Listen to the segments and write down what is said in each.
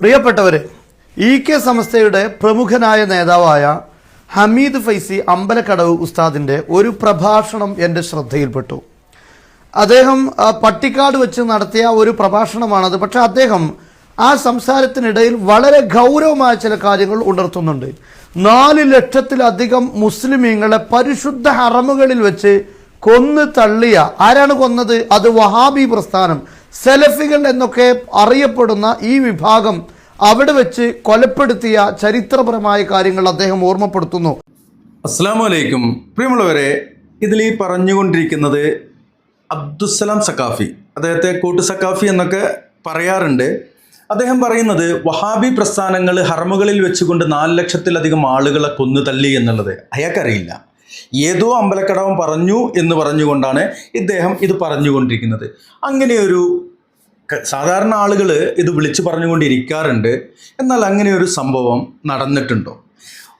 പ്രിയപ്പെട്ടവരെ E K സംസ്ഥയുടെ പ്രമുഖനായ നേതാവായ ഹമീദ് ഫൈസി അമ്പലക്കടവ് ഉസ്താദിന്റെ ഒരു പ്രഭാഷണം എന്റെ ശ്രദ്ധയിൽപ്പെട്ടു. അദ്ദേഹം പട്ടിക്കാട് വെച്ച് നടത്തിയ ഒരു പ്രഭാഷണമാണത്. പക്ഷേ അദ്ദേഹം ആ സംസാരത്തിനിടയിൽ വളരെ ഗൗരവമായ ചില കാര്യങ്ങൾ ഉണർത്തുന്നുണ്ട്. നാല് ലക്ഷത്തിലധികം മുസ്ലിമീങ്ങളെ പരിശുദ്ധ ഹറമുകളിൽ വെച്ച് കൊന്നു തള്ളിയ. ആരാണ് കൊന്നത്? അത് വഹാബി പ്രസ്ഥാനം. സെലഫികൾ എന്നൊക്കെ അറിയപ്പെടുന്ന ഈ വിഭാഗം അവിടെ വെച്ച് കൊലപ്പെടുത്തിയ ചരിത്രപരമായ കാര്യങ്ങൾ അദ്ദേഹം ഓർമ്മപ്പെടുത്തുന്നു. അസ്സാം വലൈക്കും പ്രിയമുള്ളവരെ ഇതിൽ ഈ പറഞ്ഞുകൊണ്ടിരിക്കുന്നത് അബ്ദുസലാം സക്കാഫി അദ്ദേഹത്തെ കൂട്ടു സക്കാഫി എന്നൊക്കെ പറയാറുണ്ട്. അദ്ദേഹം പറയുന്നത് വഹാബി പ്രസ്ഥാനങ്ങൾ ഹർമുകളിൽ വെച്ചുകൊണ്ട് നാല് ലക്ഷത്തിലധികം ആളുകളെ കൊന്നു തള്ളി എന്നുള്ളത് അയാൾക്കറിയില്ല. ഏതോ അമ്പലക്കടവൻ പറഞ്ഞു എന്ന് പറഞ്ഞുകൊണ്ടാണ് ഇദ്ദേഹം ഇത് പറഞ്ഞുകൊണ്ടിരിക്കുന്നത്. അങ്ങനെ ഒരു സാധാരണ ആളുകൾ ഇത് വിളിച്ചു പറഞ്ഞുകൊണ്ടിരിക്കാറുണ്ട്. എന്നാൽ അങ്ങനെ ഒരു സംഭവം നടന്നിട്ടുണ്ടോ?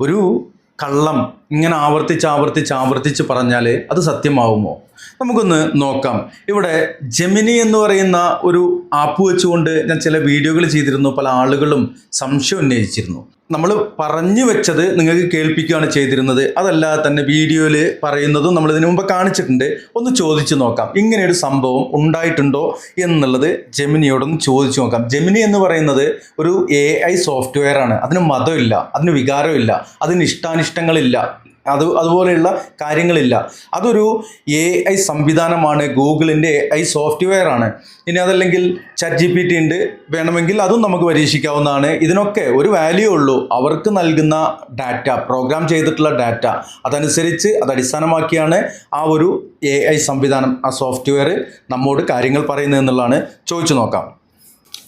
ഒരു കള്ളം ഇങ്ങനെ ആവർത്തിച്ച് ആവർത്തിച്ച് ആവർത്തിച്ച് പറഞ്ഞാൽ അത് സത്യമാവുമോ? നമുക്കൊന്ന് നോക്കാം. ഇവിടെ ജെമിനി എന്ന് പറയുന്ന ഒരു ആപ്പ് വെച്ചുകൊണ്ട് ഞാൻ ചില വീഡിയോകൾ ചെയ്തിരുന്നു പല ആളുകളും സംശയം ഉന്നയിച്ചിരുന്നു. നമ്മൾ പറഞ്ഞു വെച്ചത് നിങ്ങൾക്ക് കേൾപ്പിക്കുകയാണ് ചെയ്തിരുന്നത്. അതല്ലാതെ തന്നെ വീഡിയോയിൽ പറയുന്നതും നമ്മൾ ഇതിനു മുമ്പ് കാണിച്ചിട്ടുണ്ട്. ഒന്ന് ചോദിച്ചു നോക്കാം. ഇങ്ങനെ ഒരു സംഭവം ഉണ്ടായിട്ടുണ്ടോ എന്നുള്ളത് ജെമിനിയോടൊന്ന് ചോദിച്ചു നോക്കാം. ജെമിനി എന്ന് പറയുന്നത് ഒരു എ ഐ സോഫ്റ്റ്വെയർ ആണ്. അതിന് മതമില്ല അതിന് വികാരമില്ല അതിന് ഇഷ്ടാനിഷ്ടങ്ങളില്ല. അത് അതുപോലെയുള്ള കാര്യങ്ങളില്ല. അതൊരു എ ഐ സംവിധാനമാണ്. ഗൂഗിളിന്റെ എ ഐ സോഫ്റ്റ്വെയർ ആണ്. ഇനി അതല്ലെങ്കിൽ ചറ്റ് ജി പി ടി ഉണ്ട്. വേണമെങ്കിൽ അതും നമുക്ക് പരീക്ഷിക്കാവുന്നതാണ്. ഇതിനൊക്കെ ഒരു വാല്യൂ ഉള്ളൂ. അവർക്ക് നൽകുന്ന ഡാറ്റ പ്രോഗ്രാം ചെയ്തിട്ടുള്ള ഡാറ്റ അതനുസരിച്ച് അത് അടിസ്ഥാനമാക്കിയാണ് ആ ഒരു എ ഐ സംവിധാനം ആ സോഫ്റ്റ്വെയർ നമ്മോട് കാര്യങ്ങൾ പറയുന്നത് എന്നുള്ളതാണ്. ചോദിച്ചു നോക്കാം.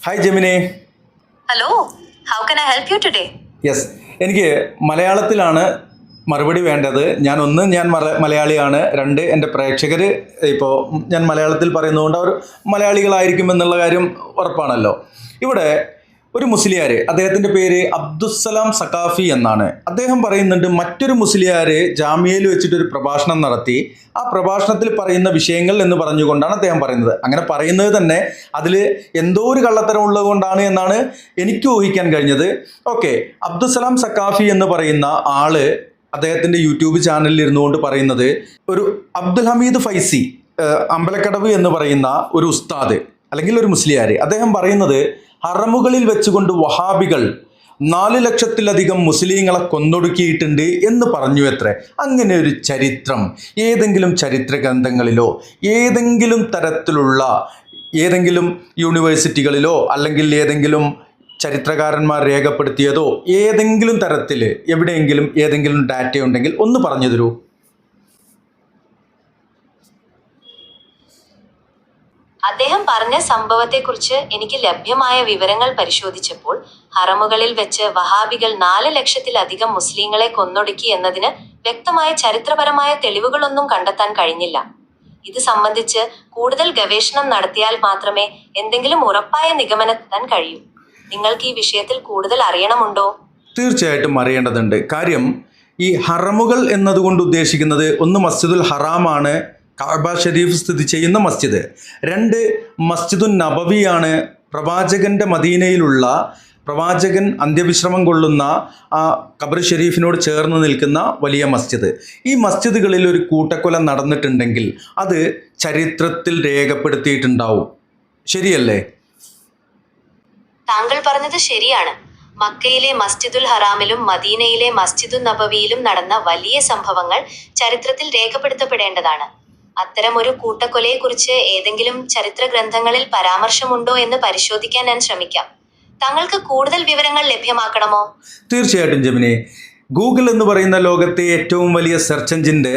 Hi Gemini hello how can I help you today yes എനിക്ക് മലയാളത്തിലാണ് മറുപടി വേണ്ടത് ഞാൻ ഒന്ന് ഞാൻ മല മലയാളിയാണ്. രണ്ട് എന്റെ പ്രേക്ഷകർ ഇപ്പോൾ ഞാൻ മലയാളത്തിൽ പറയുന്നതുകൊണ്ട് അവർ മലയാളികളായിരിക്കും എന്നുള്ള കാര്യം ഉറപ്പാണല്ലോ. ഇവിടെ ഒരു മുസ്ലിയാർ അദ്ദേഹത്തിന്റെ പേര് അബ്ദുസ്സലാം സക്കാഫി എന്നാണ്. അദ്ദേഹം പറയുന്നുണ്ട് മറ്റൊരു മുസ്ലിയാർ ജാമ്യയിൽ വെച്ചിട്ടൊരു പ്രഭാഷണം നടത്തി. ആ പ്രഭാഷണത്തിൽ പറയുന്ന വിഷയങ്ങൾ എന്ന് പറഞ്ഞുകൊണ്ടാണ് അദ്ദേഹം പറയുന്നത്. അങ്ങനെ പറയുന്നത് തന്നെ അതിൽ എന്തോ ഒരു കള്ളത്തരം ഉള്ളതുകൊണ്ടാണ് എന്നാണ് എനിക്ക് ഊഹിക്കാൻ കഴിഞ്ഞത്. ഓക്കെ അബ്ദുസലാം സക്കാഫി എന്ന് പറയുന്ന ആൾ അദ്ദേഹത്തിന്റെ യൂട്യൂബ് ചാനലിൽ ഇരുന്നുകൊണ്ട് പറയുന്നത് ഒരു അബ്ദുൽ ഹമീദ് ഫൈസി അമ്പലക്കടവ് എന്ന് പറയുന്ന ഒരു ഉസ്താദ് അല്ലെങ്കിൽ ഒരു മുസ്ലിയാർ അദ്ദേഹം പറയുന്നത് ഹറമുകളിൽ വെച്ചുകൊണ്ട് വഹാബികൾ നാല് ലക്ഷത്തിലധികം മുസ്ലിങ്ങളെ കൊന്നൊടുക്കിയിട്ടുണ്ട് എന്ന് പറഞ്ഞു എത്രേ. അങ്ങനെ ഒരു ചരിത്രം ഏതെങ്കിലും ചരിത്ര ഗ്രന്ഥങ്ങളിലോ ഏതെങ്കിലും തരത്തിലുള്ള ഏതെങ്കിലും യൂണിവേഴ്സിറ്റികളിലോ അല്ലെങ്കിൽ ഏതെങ്കിലും ചരിത്രകാരന്മാർ രേഖപ്പെടുത്തിയതോ ഏതെങ്കിലും തരത്തിൽ എവിടെയെങ്കിലും ഏതെങ്കിലും ഡാറ്റ ഉണ്ടെങ്കിൽ ഒന്ന് പറഞ്ഞു തരൂ. അദ്ദേഹം പറഞ്ഞ സംഭവത്തെക്കുറിച്ച് എനിക്ക് ലഭ്യമായ വിവരങ്ങൾ പരിശോധിച്ചപ്പോൾ ഹറമുകളിൽ വെച്ച് വഹാബികൾ നാല് ലക്ഷത്തിലധികം മുസ്ലിങ്ങളെ കൊന്നൊടുക്കി എന്നതിന് വ്യക്തമായ ചരിത്രപരമായ തെളിവുകളൊന്നും കണ്ടെത്താൻ കഴിഞ്ഞില്ല. ഇത് സംബന്ധിച്ച് കൂടുതൽ ഗവേഷണം നടത്തിയാൽ മാത്രമേ എന്തെങ്കിലും ഉറപ്പായ നിഗമനത്താൻ കഴിയൂ. നിങ്ങൾക്ക് ഈ വിഷയത്തിൽ കൂടുതൽ അറിയണമുണ്ടോ? തീർച്ചയായിട്ടും അറിയേണ്ടതുണ്ട്. കാര്യം ഈ ഹറമുകൾ എന്നതുകൊണ്ട് ഉദ്ദേശിക്കുന്നത് ഒന്ന് മസ്ജിദുൽ ഹറാമാണ് കാബ ഷരീഫ് സ്ഥിതി ചെയ്യുന്ന മസ്ജിദ്. രണ്ട് മസ്ജിദുൻ നബവിയാണ് പ്രവാചകന്റെ മദീനയിലുള്ള പ്രവാചകൻ അന്ത്യവിശ്രമം കൊള്ളുന്ന ആ ഖബർ ഷെരീഫിനോട് ചേർന്ന് നിൽക്കുന്ന വലിയ മസ്ജിദ്. ഈ മസ്ജിദുകളിൽ ഒരു കൂട്ടക്കൊല നടന്നിട്ടുണ്ടെങ്കിൽ അത് ചരിത്രത്തിൽ രേഖപ്പെടുത്തിയിട്ടുണ്ടാവും. ശരിയല്ലേ? താങ്കൾ പറഞ്ഞത് ശരിയാണ്. മക്കയിലെ മസ്ജിദുൽ ഹറാമിലും മദീനയിലെ മസ്ജിദുൽ നബവിയിലും നടന്ന വലിയ സംഭവങ്ങൾ ചരിത്രത്തിൽ രേഖപ്പെടുത്തപ്പെടേണ്ടതാണ്. അത്തരം ഒരു കൂട്ടക്കൊലയെക്കുറിച്ച് ഏതെങ്കിലും ചരിത്ര ഗ്രന്ഥങ്ങളിൽ പരാമർശമുണ്ടോ എന്ന് പരിശോധിക്കാൻ ഞാൻ ശ്രമിക്കാം. താങ്കൾക്ക് കൂടുതൽ വിവരങ്ങൾ ലഭ്യമാക്കണമോ? തീർച്ചയായിട്ടും ജമിനി. ഗൂഗിൾ എന്ന് പറയുന്ന ലോകത്തെ ഏറ്റവും വലിയ സെർച്ച് എഞ്ചിന്റെ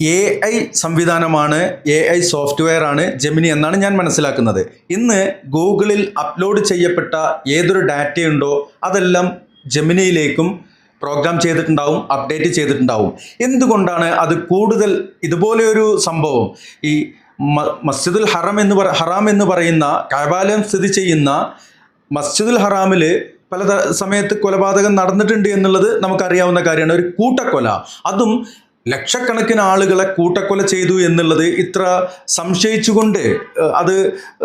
എ ഐ സംവിധാനമാണ് എ ഐ സോഫ്റ്റ്വെയർ ആണ് ജെമിനി എന്നാണ് ഞാൻ മനസ്സിലാക്കുന്നത്. ഇന്ന് ഗൂഗിളിൽ അപ്ലോഡ് ചെയ്യപ്പെട്ട ഏതൊരു ഡാറ്റയുണ്ടോ അതെല്ലാം ജെമിനിയിലേക്കും പ്രോഗ്രാം ചെയ്തിട്ടുണ്ടാവും അപ്ഡേറ്റ് ചെയ്തിട്ടുണ്ടാവും. എന്തുകൊണ്ടാണ് അത് കൂടുതൽ ഇതുപോലെയൊരു സംഭവം? ഈ മസ്ജിദുൽ ഹറം എന്ന് പറ ഹറാം എന്ന് പറയുന്ന കൈബാലയം സ്ഥിതി ചെയ്യുന്ന മസ്ജിദുൽ ഹറാമിൽ പല സമയത്ത് കൊലപാതകം നടന്നിട്ടുണ്ട് എന്നുള്ളത് നമുക്കറിയാവുന്ന കാര്യമാണ്. ഒരു കൂട്ടക്കൊല. അതും ലക്ഷക്കണക്കിന് ആളുകളെ കൂട്ടക്കൊല ചെയ്തു എന്നുള്ളത് ഇത്ര സംശയിച്ചുകൊണ്ട് അത്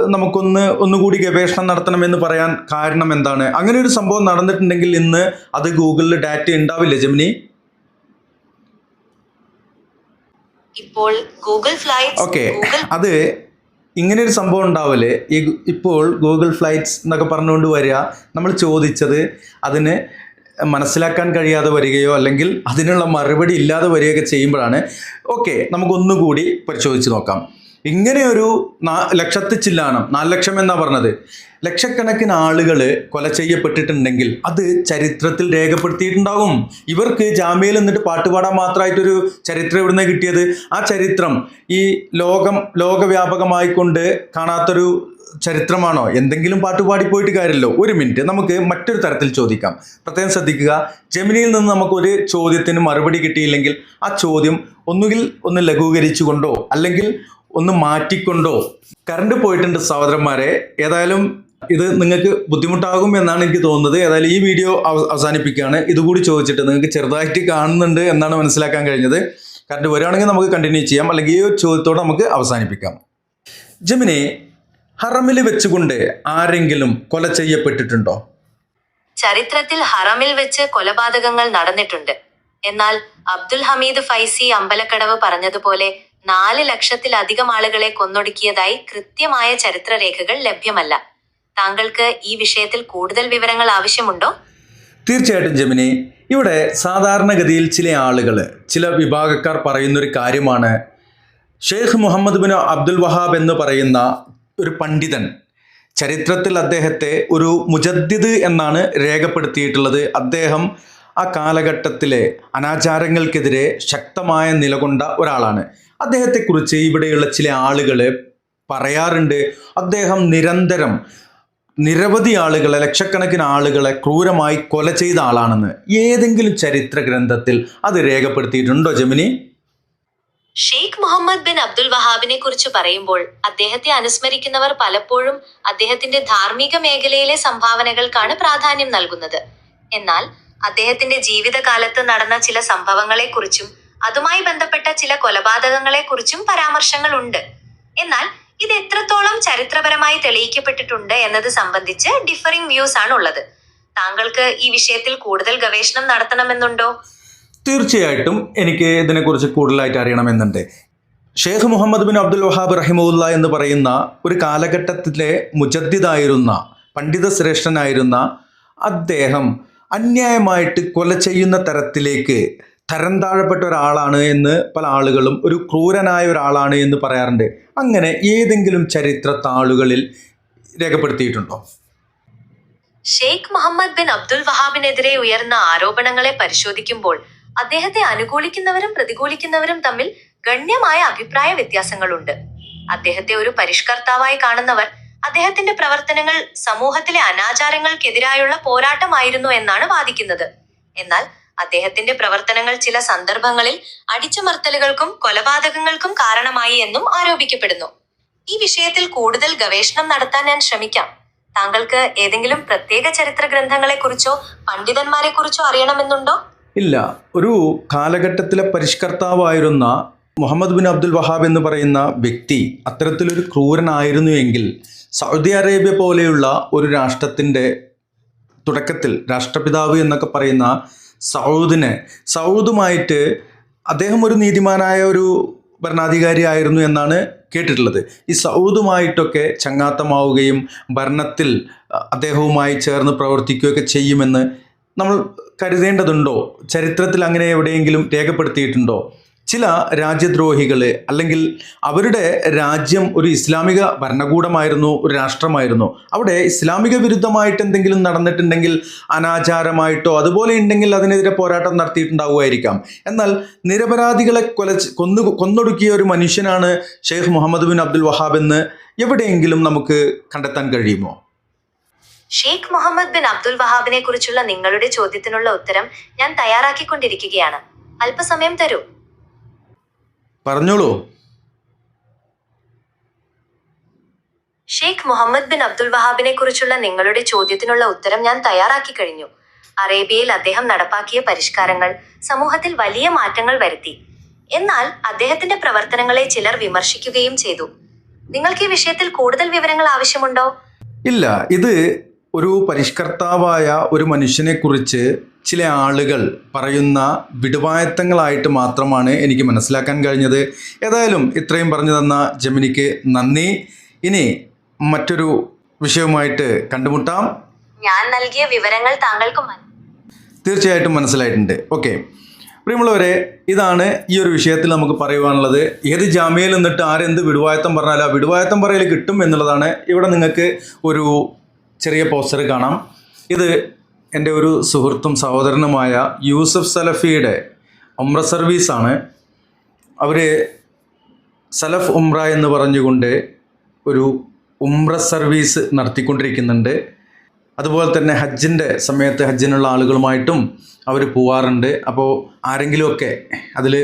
നമുക്കൊന്ന് ഒന്നുകൂടി ഗവേഷണം നടത്തണമെന്ന് പറയാൻ കാരണം എന്താണ്? അങ്ങനെ ഒരു സംഭവം നടന്നിട്ടുണ്ടെങ്കിൽ ഇന്ന് അത് ഗൂഗിളിൽ ഡാറ്റ ഉണ്ടാവില്ല ജമിനി? ഇപ്പോൾ ഗൂഗിൾ ഓക്കെ അത് ഇങ്ങനെ ഒരു സംഭവം ഉണ്ടാവൽ ഈ ഇപ്പോൾ ഗൂഗിൾ ഫ്ലൈറ്റ്സ് എന്നൊക്കെ പറഞ്ഞുകൊണ്ട് വരിക നമ്മൾ ചോദിച്ചത് അതിന് മനസ്സിലാക്കാൻ കഴിയാതെ വരികയോ അല്ലെങ്കിൽ അതിനുള്ള മറുപടി ഇല്ലാതെ വരികയൊക്കെ ചെയ്യുമ്പോഴാണ്. ഓക്കെ നമുക്കൊന്നുകൂടി പരിശോധിച്ച് നോക്കാം. ഇങ്ങനെ ഒരു നാ ലക്ഷത്തി ചില്ലാനം നാല് ലക്ഷം എന്നാ പറഞ്ഞത്? ലക്ഷക്കണക്കിന് ആളുകൾ കൊല ചെയ്യപ്പെട്ടിട്ടുണ്ടെങ്കിൽ അത് ചരിത്രത്തിൽ രേഖപ്പെടുത്തിയിട്ടുണ്ടാകും. ഇവർക്ക് ജാമ്യയിൽ നിന്നിട്ട് പാട്ടുപാടാൻ മാത്രമായിട്ടൊരു ചരിത്രം എവിടുന്ന കിട്ടിയത്? ആ ചരിത്രം ഈ ലോകം ലോകവ്യാപകമായിക്കൊണ്ട് കാണാത്തൊരു ചരിത്രമാണോ? എന്തെങ്കിലും പാട്ടുപാടി പോയിട്ട് കാര്യമല്ലോ ഒരു മിനിറ്റ് നമുക്ക് മറ്റൊരു തരത്തിൽ ചോദിക്കാം. പ്രത്യേകം ശ്രദ്ധിക്കുക. ജമിനിയിൽ നിന്ന് നമുക്കൊരു ചോദ്യത്തിന് മറുപടി കിട്ടിയില്ലെങ്കിൽ ആ ചോദ്യം ഒന്നുകിൽ ഒന്ന് ലഘൂകരിച്ചുകൊണ്ടോ അല്ലെങ്കിൽ ഒന്ന് മാറ്റിക്കൊണ്ടോ? കറണ്ട് പോയിട്ടുണ്ട് സഹോദരന്മാരെ ഏതായാലും ഇത് നിങ്ങൾക്ക് ബുദ്ധിമുട്ടാകും എന്നാണ് എനിക്ക് തോന്നുന്നത്. ഏതായാലും ഈ വീഡിയോ അവ- അവസാനിപ്പിക്കുകയാണ്. ഇതുകൂടി ചോദിച്ചിട്ട് നിങ്ങൾക്ക് ചെറുതായിട്ട് കാണുന്നുണ്ട് എന്നാണ് മനസ്സിലാക്കാൻ കഴിഞ്ഞത്. കറണ്ട് വരികയാണെങ്കിൽ നമുക്ക് കണ്ടിന്യൂ ചെയ്യാം. അല്ലെങ്കിൽ ഈ ഒരു ചോദ്യത്തോടെ നമുക്ക് അവസാനിപ്പിക്കാം. ജമിനെ ഹറമിൽ വെച്ചുകൊണ്ട് ആരെങ്കിലും കൊല ചെയ്യപ്പെട്ടിട്ടുണ്ടോ? ചരിത്രത്തിൽ ഹറമിൽ വെച്ച് കൊലപാതകങ്ങൾ നടന്നിട്ടുണ്ട്. എന്നാൽ അബ്ദുൽ ഹമീദ് ഫൈസി അമ്പലക്കടവ് പറഞ്ഞതുപോലെ നാല് ലക്ഷത്തിലധികം ആളുകളെ കൊന്നൊടുക്കിയതായി കൃത്യമായ ചരിത്രരേഖകൾ ലഭ്യമല്ല. താങ്കൾക്ക് ഈ വിഷയത്തിൽ കൂടുതൽ വിവരങ്ങൾ ആവശ്യമുണ്ടോ? തീർച്ചയായിട്ടും ജമിനി. ഇവിടെ സാധാരണഗതിയിൽ ചില ആളുകൾ ചില വിഭാഗക്കാർ പറയുന്നൊരു കാര്യമാണ്. Sheikh Muhammad bin Abdul Wahhab എന്ന് പറയുന്ന ഒരു പണ്ഡിതൻ ചരിത്രത്തിൽ അദ്ദേഹത്തെ ഒരു മുജദ്ദിദ് എന്നാണ് രേഖപ്പെടുത്തിയിട്ടുള്ളത്. അദ്ദേഹം ആ കാലഘട്ടത്തിലെ അനാചാരങ്ങൾക്കെതിരെ ശക്തമായ നിലകൊണ്ട ഒരാളാണ്. അദ്ദേഹത്തെക്കുറിച്ച് ഇവിടെയുള്ള ചില ആളുകൾ പറയാറുണ്ട്. അദ്ദേഹം നിരന്തരം നിരവധി ആളുകളെ ലക്ഷക്കണക്കിന് ആളുകളെ ക്രൂരമായി കൊല ചെയ്ത ആളാണെന്ന് ഏതെങ്കിലും ചരിത്ര ഗ്രന്ഥത്തിൽ അത് രേഖപ്പെടുത്തിയിട്ടുണ്ടോ Gemini? Sheikh Muhammad bin Abdul വഹാബിനെ കുറിച്ച് പറയുമ്പോൾ അദ്ദേഹത്തെ അനുസ്മരിക്കുന്നവർ പലപ്പോഴും അദ്ദേഹത്തിന്റെ ധാർമ്മിക മേഖലയിലെ സംഭാവനകൾക്കാണ് പ്രാധാന്യം നൽകുന്നത്. എന്നാൽ അദ്ദേഹത്തിന്റെ ജീവിതകാലത്ത് നടന്ന ചില സംഭവങ്ങളെക്കുറിച്ചും അതുമായി ബന്ധപ്പെട്ട ചില കൊലപാതകങ്ങളെക്കുറിച്ചും പരാമർശങ്ങൾ ഉണ്ട് എന്നാൽ ഇത് എത്രത്തോളം ചരിത്രപരമായി തെളിയിക്കപ്പെട്ടിട്ടുണ്ട് എന്നത് സംബന്ധിച്ച് ഡിഫറിംഗ് വ്യൂസ് ആണ് ഉള്ളത്. താങ്കൾക്ക് ഈ വിഷയത്തിൽ കൂടുതൽ ഗവേഷണം നടത്തണമെന്നുണ്ടോ? തീർച്ചയായിട്ടും എനിക്ക് ഇതിനെക്കുറിച്ച് കൂടുതലായിട്ട് അറിയണമെന്നുണ്ട്. Sheikh Muhammad bin Abdul Wahhab റഹിമുല്ല എന്ന് പറയുന്ന ഒരു കാലഘട്ടത്തിലെ മുജദ്ദിദായിരുന്ന പണ്ഡിത ശ്രേഷ്ഠനായിരുന്ന അദ്ദേഹം അന്യായമായിട്ട് കൊല ചെയ്യുന്ന തരത്തിലേക്ക് തരം താഴപ്പെട്ട ഒരാളാണ് എന്ന് പല ആളുകളും ഒരു ക്രൂരനായ ഒരാളാണ് എന്ന് പറയാറുണ്ട്. അങ്ങനെ ഏതെങ്കിലും ചരിത്ര താളുകളിൽ രേഖപ്പെടുത്തിയിട്ടുണ്ടോ? ഷെയ്ഖ് മുഹമ്മദ് ബിൻ അബ്ദുൽ വഹാബിനെതിരെ ഉയർന്ന ആരോപണങ്ങളെ പരിശോധിക്കുമ്പോൾ അദ്ദേഹത്തെ അനുകൂലിക്കുന്നവരും പ്രതികൂലിക്കുന്നവരും തമ്മിൽ ഗണ്യമായ അഭിപ്രായ വ്യത്യാസങ്ങളുണ്ട്. അദ്ദേഹത്തെ ഒരു പരിഷ്കർത്താവായി കാണുന്നവർ അദ്ദേഹത്തിന്റെ പ്രവർത്തനങ്ങൾ സമൂഹത്തിലെ അനാചാരങ്ങൾക്കെതിരായുള്ള പോരാട്ടമായിരുന്നു എന്നാണ് വാദിക്കുന്നത്. എന്നാൽ അദ്ദേഹത്തിന്റെ പ്രവർത്തനങ്ങൾ ചില സന്ദർഭങ്ങളിൽ അടിച്ചമർത്തലുകൾക്കും കൊലപാതകങ്ങൾക്കും കാരണമായി എന്നും ആരോപിക്കപ്പെടുന്നു. ഈ വിഷയത്തിൽ കൂടുതൽ ഗവേഷണം നടത്താൻ ഞാൻ ശ്രമിക്കാം. താങ്കൾക്ക് ഏതെങ്കിലും പ്രത്യേക ചരിത്ര ഗ്രന്ഥങ്ങളെ കുറിച്ചോ പണ്ഡിതന്മാരെ കുറിച്ചോ അറിയണമെന്നുണ്ടോ? ഇല്ല. ഒരു കാലഘട്ടത്തിലെ പരിഷ്കർത്താവായിരുന്ന മുഹമ്മദ് ബിൻ അബ്ദുൽ വഹാബ് എന്ന് പറയുന്ന വ്യക്തി അത്തരത്തിലൊരു ക്രൂരനായിരുന്നു എങ്കിൽ സൗദി അറേബ്യ പോലെയുള്ള ഒരു രാഷ്ട്രത്തിന്റെ തുടക്കത്തിൽ രാഷ്ട്രപിതാവ് എന്നൊക്കെ പറയുന്ന സൗദിനെ സൗദുമായിട്ട് അദ്ദേഹം ഒരു നീതിമാനായ ഒരു ഭരണാധികാരി ആയിരുന്നു എന്നാണ് കേട്ടിട്ടുള്ളത്. ഈ സൗദുമായിട്ടൊക്കെ ചങ്ങാത്തമാവുകയും ഭരണത്തിൽ അദ്ദേഹവുമായി ചേർന്ന് പ്രവർത്തിക്കുകയൊക്കെ ചെയ്യുമെന്ന് നമ്മൾ കരുതേണ്ടതുണ്ടോ? ചരിത്രത്തിൽ അങ്ങനെ എവിടെയെങ്കിലും രേഖപ്പെടുത്തിയിട്ടുണ്ടോ? ചില രാജ്യദ്രോഹികളെ അല്ലെങ്കിൽ അവരുടെ രാജ്യം ഒരു ഇസ്ലാമിക ഭരണകൂടമായിരുന്നു ഒരു രാഷ്ട്രമായിരുന്നു. അവിടെ ഇസ്ലാമിക വിരുദ്ധമായിട്ട് എന്തെങ്കിലും നടന്നിട്ടുണ്ടെങ്കിൽ അനാചാരമായിട്ടോ അതുപോലെ ഉണ്ടെങ്കിൽ അതിനെതിരെ പോരാട്ടം നടത്തിയിട്ടുണ്ടാവുമായിരിക്കാം. എന്നാൽ നിരപരാധികളെ കൊല കൊന്നു കൊന്നൊടുക്കിയ ഒരു മനുഷ്യനാണ് Sheikh Muhammad bin Abdul Wahhab എന്ന് എവിടെയെങ്കിലും നമുക്ക് കണ്ടെത്താൻ കഴിയുമോ? ഷെയ്ഖ് മുഹമ്മദ് ബിൻ അബ്ദുൽ വഹാബിനെ കുറിച്ചുള്ള നിങ്ങളുടെ ചോദ്യത്തിനുള്ള ഉത്തരം ഞാൻ തയ്യാറാക്കിക്കൊണ്ടിരിക്കുകയാണ്. അല്പസമയം തരൂ. പറഞ്ഞോളൂ. ഷെയ്ഖ് മുഹമ്മദ് ബിൻ അബ്ദുൽ വഹാബിനെ കുറിച്ചുള്ള നിങ്ങളുടെ ചോദ്യത്തിനുള്ള ഉത്തരം ഞാൻ തയ്യാറാക്കി കഴിഞ്ഞു. അറേബ്യയിൽ അദ്ദേഹം നടപ്പാക്കിയ പരിഷ്കാരങ്ങൾ സമൂഹത്തിൽ വലിയ മാറ്റങ്ങൾ വരുത്തി. എന്നാൽ അദ്ദേഹത്തിന്റെ പ്രവർത്തനങ്ങളെ ചിലർ വിമർശിക്കുകയും ചെയ്തു. നിങ്ങൾക്ക് ഈ വിഷയത്തിൽ കൂടുതൽ വിവരങ്ങൾ ആവശ്യമുണ്ടോ? ഇല്ല ഇത് ഒരു പരിഷ്കർത്താവായ ഒരു മനുഷ്യനെക്കുറിച്ച് ചില ആളുകൾ പറയുന്ന വിടുവായത്തങ്ങളായിട്ട് മാത്രമാണ് എനിക്ക് മനസ്സിലാക്കാൻ കഴിഞ്ഞത്. ഏതായാലും ഇത്രയും പറഞ്ഞു തന്ന ജമിനിക്ക് നന്ദി. ഇനി മറ്റൊരു വിഷയവുമായിട്ട് കണ്ടുമുട്ടാം. ഞാൻ നൽകിയ വിവരങ്ങൾ താങ്കൾക്ക് തീർച്ചയായിട്ടും മനസ്സിലായിട്ടുണ്ട്. ഓക്കെ. പ്രിയമുള്ളവരെ ഇതാണ് ഈ ഒരു വിഷയത്തിൽ നമുക്ക് പറയുവാനുള്ളത്. ഏത് ജാമ്യയിൽ നിന്നിട്ട് ആരെന്ത് വിടുവായത്തം പറഞ്ഞാലും ആ വിടുവായത്തം പറയൽ കിട്ടും എന്നുള്ളതാണ് ഇവിടെ നിങ്ങൾക്ക് ഒരു ചെറിയ പോസ്റ്റർ കാണാം. ഇത് എന്റെ ഒരു സുഹൃത്തും സഹോദരനുമായ യൂസഫ് സലഫിയുടെ ഉമ്ര സർവീസാണ് അവർ സലഫ് ഉമ്ര എന്ന് പറഞ്ഞുകൊണ്ട് ഒരു ഉമ്ര സർവീസ് നടത്തിക്കൊണ്ടിരിക്കുന്നുണ്ട്. അതുപോലെ തന്നെ ഹജ്ജിന്റെ സമയത്ത് ഹജ്ജിനുള്ള ആളുകളുമായിട്ടും അവർ പോവാറുണ്ട്. അപ്പോൾ ആരെങ്കിലുമൊക്കെ അതിൽ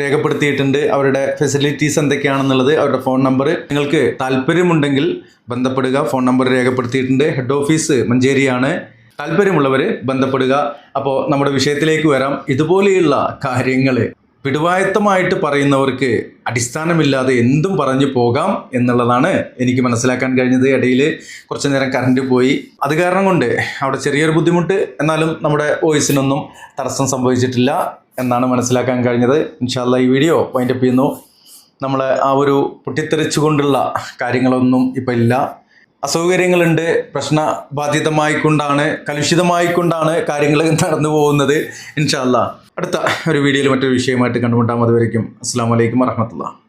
രേഖപ്പെടുത്തിയിട്ടുണ്ട്. അവരുടെ ഫെസിലിറ്റീസ് എന്തൊക്കെയാണെന്നുള്ളത് അവരുടെ ഫോൺ നമ്പർ നിങ്ങൾക്ക് താല്പര്യമുണ്ടെങ്കിൽ ബന്ധപ്പെടുക. ഫോൺ നമ്പർ രേഖപ്പെടുത്തിയിട്ടുണ്ട്. ഹെഡ് ഓഫീസ് മഞ്ചേരിയാണ്. താല്പര്യമുള്ളവർ ബന്ധപ്പെടുക. അപ്പോൾ നമ്മുടെ വിഷയത്തിലേക്ക് വരാം. ഇതുപോലെയുള്ള കാര്യങ്ങൾ പിടുവായത്തമായിട്ട് പറയുന്നവർക്ക് അടിസ്ഥാനമില്ലാതെ എന്തും പറഞ്ഞു പോകാം എന്നുള്ളതാണ് എനിക്ക് മനസ്സിലാക്കാൻ കഴിഞ്ഞത്. ഇടയിൽ കുറച്ചു നേരം കറണ്ട് പോയി. അത് കാരണം കൊണ്ട് അവിടെ ചെറിയൊരു ബുദ്ധിമുട്ട്. എന്നാലും നമ്മുടെ വോയിസിനൊന്നും തടസ്സം സംഭവിച്ചിട്ടില്ല. എന്നാണ് മനസ്സിലാക്കാൻ കഴിഞ്ഞത്. ഇൻഷാല്ല ഈ വീഡിയോ വൈൻഡപ്പ് ചെയ്യുന്നു നമ്മൾ ആ ഒരു പൊട്ടിത്തെറിച്ചുകൊണ്ടുള്ള കാര്യങ്ങളൊന്നും ഇപ്പം ഇല്ല. അസൗകര്യങ്ങളുണ്ട് പ്രശ്ന ബാധിതമായിക്കൊണ്ടാണ് കലുഷിതമായിക്കൊണ്ടാണ് കാര്യങ്ങൾ നടന്നു പോകുന്നത്. ഇൻഷാല്ല അടുത്ത ഒരു വീഡിയോയിൽ മറ്റൊരു വിഷയമായിട്ട് കണ്ടുമുട്ടാം. അതുവരയ്ക്കും അസ്സാം വലൈക്കും വറഹമത്തുള്ള